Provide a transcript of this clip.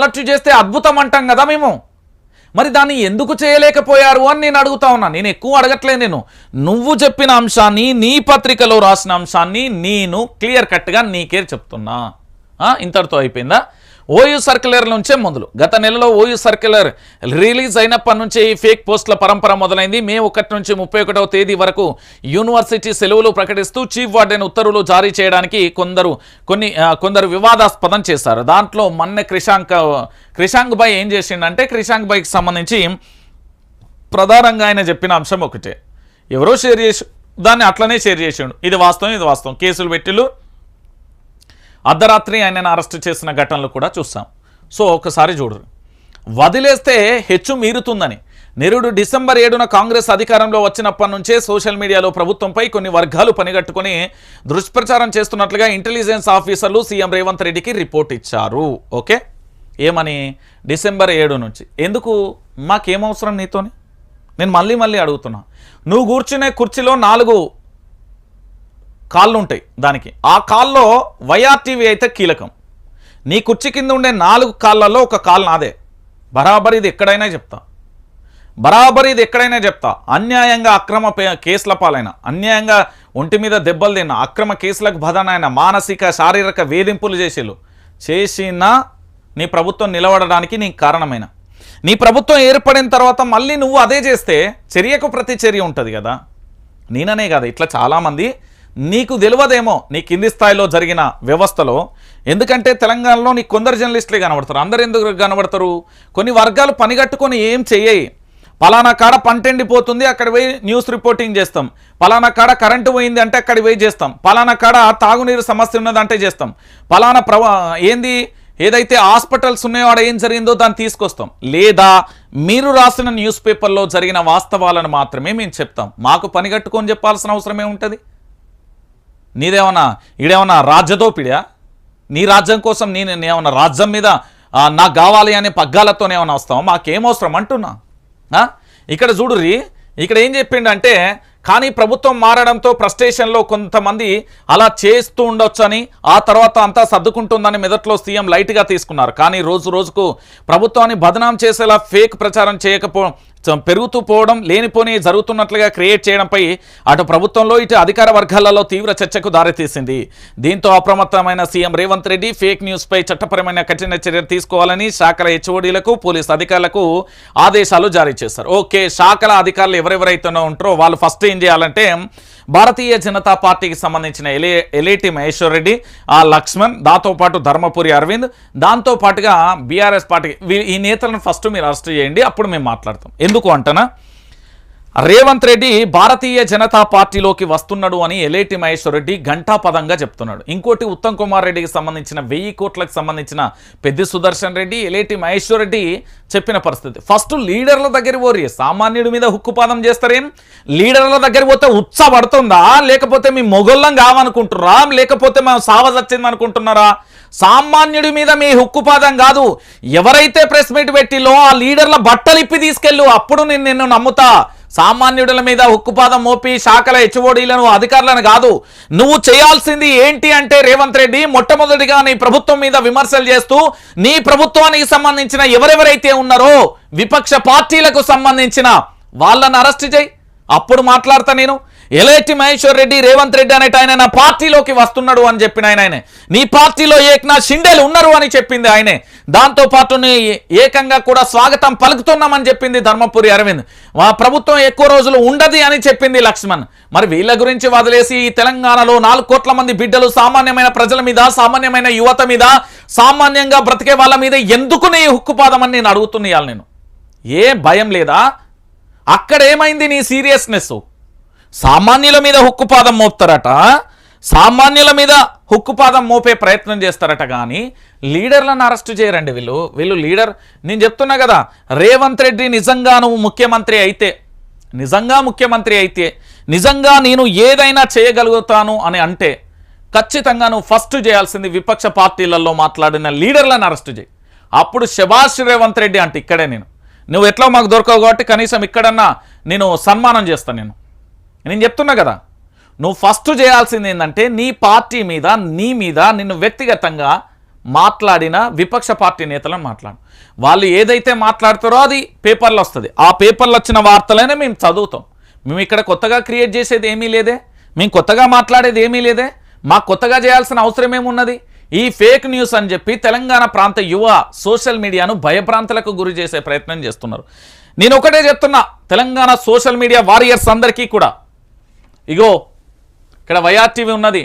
Alert చేస్తే అద్భుతం అంటాం కదా మేము. మరి దాన్ని ఎందుకు చేయలేకపోయారు అని నేను అడుగుతా ఉన్నా. నేను ఎక్కువ అడగట్లేదు నేను. నువ్వు చెప్పిన అంశాన్ని నీ పత్రికలో రాసిన అంశాన్ని నేను క్లియర్ కట్గా నీకే చెప్తున్నా. ఇంతటితో అయిపోయిందా? ఓయూ సర్క్యులర్ నుంచే మొదలు. గత నెలలో ఓయూ సర్క్యులర్ రిలీజ్ అయినప్పటి నుంచే ఈ ఫేక్ పోస్టుల పరంపర మొదలైంది. మే ఒకటి నుంచి ముప్పై ఒకటవ తేదీ వరకు యూనివర్సిటీ సెలవులు ప్రకటిస్తూ చీఫ్ వార్డెన్ ఉత్తర్వులు జారీ చేయడానికి కొందరు కొన్ని కొందరు వివాదాస్పదం చేశారు. దాంట్లో మొన్న క్రిషాంక్ క్రిషాంక్ బాయ్ ఏం చేసిండంటే క్రిషాంక్ బాయ్కి సంబంధించి ప్రధానంగా ఆయన చెప్పిన అంశం ఒకటే. ఎవరో షేర్ చేసి దాన్ని అట్లనే షేర్ చేసిండు. ఇది వాస్తవం ఇది వాస్తవం. కేసులు పెట్టిళ్ళు అర్ధరాత్రి ఆయనను అరెస్ట్ చేసిన ఘటనలు కూడా చూస్తాం. సో ఒకసారి చూడరు వదిలేస్తే హెచ్చు మీరుతుందని. నిరుడు డిసెంబర్ ఏడున కాంగ్రెస్ అధికారంలో వచ్చినప్పటి నుంచే సోషల్ మీడియాలో ప్రభుత్వంపై కొన్ని వర్గాలు పనిగట్టుకుని దుష్ప్రచారం చేస్తున్నట్లుగా ఇంటెలిజెన్స్ ఆఫీసర్లు సీఎం రేవంత్ రెడ్డికి రిపోర్ట్ ఇచ్చారు. ఓకే? ఏమని? డిసెంబర్ ఏడు నుంచి. ఎందుకు? మాకేమవసరం నీతోని? నేను మళ్ళీ మళ్ళీ అడుగుతున్నా. నువ్వు కూర్చునే కుర్చీలో నాలుగు కాళ్ళు ఉంటాయి దానికి. ఆ కాల్లో వైఆర్టీవీ అయితే కీలకం. నీ కుర్చీ కింద ఉండే నాలుగు కాళ్ళల్లో ఒక కాలు నాదే. బరాబర్ ఇది ఎక్కడైనా చెప్తా. బరాబర్ ఇది ఎక్కడైనా చెప్తా. అన్యాయంగా అక్రమ పే- కేసుల పాలైన అన్యాయంగా ఒంటి మీద దెబ్బలు తిన్న అక్రమ కేసులకు బదనైన మానసిక శారీరక వేధింపులు చేసేలు. చేసిన నీ ప్రభుత్వం నిలబడడానికి నీకు కారణమైన. నీ ప్రభుత్వం ఏర్పడిన తర్వాత మళ్ళీ నువ్వు అదే చేస్తే చర్యకు ప్రతి చర్య ఉంటుంది కదా. నేననే కాదు ఇట్లా చాలామంది నీకు తెలియదేమో నీ కింది స్థాయిలో జరిగిన వ్యవస్థలో. ఎందుకంటే తెలంగాణలో నీకు కొందరు జర్నలిస్టులే కనబడతారు. అందరు ఎందుకు కనబడతారు? కొన్ని వర్గాలు పనిగట్టుకొని ఏం చెయ్యయి. పలానా కాడ పంట ఎండిపోతుంది అక్కడ పోయి న్యూస్ రిపోర్టింగ్ చేస్తాం. పలానా కాడ కరెంటు పోయింది అంటే అక్కడ పోయి చేస్తాం. పలానా కాడ తాగునీరు సమస్య ఉన్నదంటే చేస్తాం. పలానా ప్రవా ఏంది? ఏదైతే హాస్పిటల్స్ ఉన్నాయో ఆడ ఏం జరిగిందో దాన్ని తీసుకొస్తాం. లేదా మీరు రాసిన న్యూస్ పేపర్లో జరిగిన వాస్తవాలను మాత్రమే మేము చెప్తాం. మాకు పని కట్టుకొని చెప్పాల్సిన అవసరమే ఉంటుంది. నీదేమన్నా ఈడేమన్నా రాజ్యదోపిడియా నీ రాజ్యం కోసం నేను ఏమన్నా రాజ్యం మీద నాకు కావాలి అనే పగ్గాలతోనే ఏమన్నా వస్తాం మాకేం అవసరం అంటున్నా. ఇక్కడ చూడుర్రి ఇక్కడ ఏం చెప్పిండంటే కానీ ప్రభుత్వం మారడంతో ప్రస్టేషన్లో కొంతమంది అలా చేస్తూ ఉండొచ్చని ఆ తర్వాత అంతా సర్దుకుంటుందని మెదట్లో సీఎం లైట్గా తీసుకున్నారు. కానీ రోజు రోజుకు ప్రభుత్వాన్ని బదనాం చేసేలా ఫేక్ ప్రచారం చేయకపో పెరుగుతూ పోవడం లేనిపోని జరుగుతున్నట్లుగా క్రియేట్ చేయడంపై అటు ప్రభుత్వంలో ఇటు అధికార వర్గాలలో తీవ్ర చర్చకు దారితీసింది. దీంతో అప్రమత్తమైన సీఎం రేవంత్ రెడ్డి ఫేక్ న్యూస్పై చట్టపరమైన కఠిన చర్యలు తీసుకోవాలని శాఖల హెచ్ఓడీలకు పోలీస్ అధికారులకు ఆదేశాలు జారీ చేశారు. ఓకే శాఖల అధికారులు ఎవరెవరైతేనో ఉంటారో వాళ్ళు ఫస్ట్ ఏం చేయాలంటే భారతీయ జనతా పార్టీకి సంబంధించిన ఎలే ఎలేటి మహేశ్వర్ రెడ్డి ఆ లక్ష్మణ్ దాంతోపాటు ధర్మపురి అరవింద్ దాంతో పాటుగా బీఆర్ఎస్ పార్టీ ఈ నేతలను ఫస్ట్ మీరు అరెస్ట్ చేయండి అప్పుడు మేము మాట్లాడతాం. ఎందుకు అంటనా? రేవంత్ రెడ్డి భారతీయ జనతా పార్టీలోకి వస్తున్నాడు అని ఎలేటి మహేశ్వర్ రెడ్డి ఘంటాపదంగా చెప్తున్నాడు. ఇంకోటి ఉత్తమ్ కుమార్ రెడ్డికి సంబంధించిన వెయ్యి కోట్లకు సంబంధించిన పెద్ది సుదర్శన్ రెడ్డి ఎలేటి మహేశ్వర్ రెడ్డి చెప్పిన పరిస్థితి. ఫస్ట్ లీడర్ల దగ్గర పోరి సామాన్యుడి మీద హుక్కుపాదం చేస్తారేం లీడర్ల దగ్గర పోతే ఉత్సాహపడుతుందా లేకపోతే మీ మొగోళ్ళం కావనుకుంటున్నారా లేకపోతే మేము సావజచ్చింది అనుకుంటున్నారా? సామాన్యుడి మీద మీ హుక్కుపాదం కాదు. ఎవరైతే ప్రెస్ మీట్ పెట్టిలో ఆ లీడర్ల బట్టలిప్పి తీసుకెళ్ళు అప్పుడు నేను నిన్ను నమ్ముతా. సామాన్యుడుల మీద ఉక్కుపాదం మోపి శాఖల హెచ్ఓడీలను అధికారులను కాదు నువ్వు చేయాల్సింది ఏంటి అంటే రేవంత్ రెడ్డి మొట్టమొదటిగా నీ ప్రభుత్వం మీద విమర్శలు చేస్తూ నీ ప్రభుత్వానికి సంబంధించిన ఎవరెవరైతే ఉన్నారో విపక్ష పార్టీలకు సంబంధించిన వాళ్ళను అరెస్ట్ చేయి. అప్పుడు మాట్లాడతా నేను. ఎలేటి మహేశ్వర్ రెడ్డి రేవంత్ రెడ్డి అనేట ఆయన నా పార్టీలోకి వస్తున్నాడు అని చెప్పిన ఆయన ఆయనే. నీ పార్టీలో ఏకనాథ్ షిండేలు ఉన్నారు అని చెప్పింది ఆయనే. దాంతో పాటు నీ ఏకంగా కూడా స్వాగతం పలుకుతున్నామని చెప్పింది ధర్మపురి అరవింద్. మా ప్రభుత్వం ఎక్కువ రోజులు ఉండదు అని చెప్పింది లక్ష్మణ్. మరి వీళ్ళ గురించి వదిలేసి ఈ తెలంగాణలో నాలుగు కోట్ల మంది బిడ్డలు సామాన్యమైన ప్రజల మీద సామాన్యమైన యువత మీద సామాన్యంగా బ్రతికే వాళ్ళ మీద ఎందుకు నీ హుక్కుపాదం అని నేను అడుగుతున్నాయాలి నేను? ఏ భయం లేదా? అక్కడ ఏమైంది నీ సీరియస్నెస్ సామాన్యుల మీద హుక్కుపాదం మోపుతారట. సామాన్యుల మీద హుక్కుపాదం మోపే ప్రయత్నం చేస్తారట కానీ లీడర్లను అరెస్ట్ చేయరండి వీళ్ళు. వీళ్ళు లీడర్ నేను చెప్తున్నా కదా రేవంత్ రెడ్డి నిజంగా నువ్వు ముఖ్యమంత్రి అయితే నిజంగా ముఖ్యమంత్రి అయితే నిజంగా నేను ఏదైనా చేయగలుగుతాను అని అంటే ఖచ్చితంగా నువ్వు ఫస్ట్ చేయాల్సింది విపక్ష పార్టీలలో మాట్లాడిన లీడర్లను అరెస్ట్ చేయి. అప్పుడు శభాష్ రేవంత్ రెడ్డి అంటే ఇక్కడే నేను. నువ్వు ఎట్లా మాకు దొరకవు కాబట్టి కనీసం ఇక్కడన్నా నేను సన్మానం చేస్తాను నేను. నేను చెప్తున్నా కదా. నువ్వు ఫస్ట్ చేయాల్సింది ఏంటంటే నీ పార్టీ మీద నీ మీద నిన్ను వ్యక్తిగతంగా మాట్లాడిన విపక్ష పార్టీ నేతలను మాట్లాడు. వాళ్ళు ఏదైతే మాట్లాడతారో అది పేపర్లో వస్తుంది. ఆ పేపర్లో వచ్చిన వార్తలైనా మేము చదువుతాం. మేము ఇక్కడ కొత్తగా క్రియేట్ చేసేది ఏమీ లేదే. మేము కొత్తగా మాట్లాడేది ఏమీ లేదే. మాకు కొత్తగా చేయాల్సిన అవసరం ఏమున్నది? ఈ ఫేక్ న్యూస్ అని చెప్పి తెలంగాణ ప్రాంత యువ సోషల్ మీడియాను భయప్రాంతలకు గురి చేసే ప్రయత్నం చేస్తున్నారు. నేను ఒకటే చెప్తున్నా తెలంగాణ సోషల్ మీడియా వారియర్స్ అందరికీ కూడా ఇగో ఇక్కడ వైఆర్టీవీ ఉన్నది.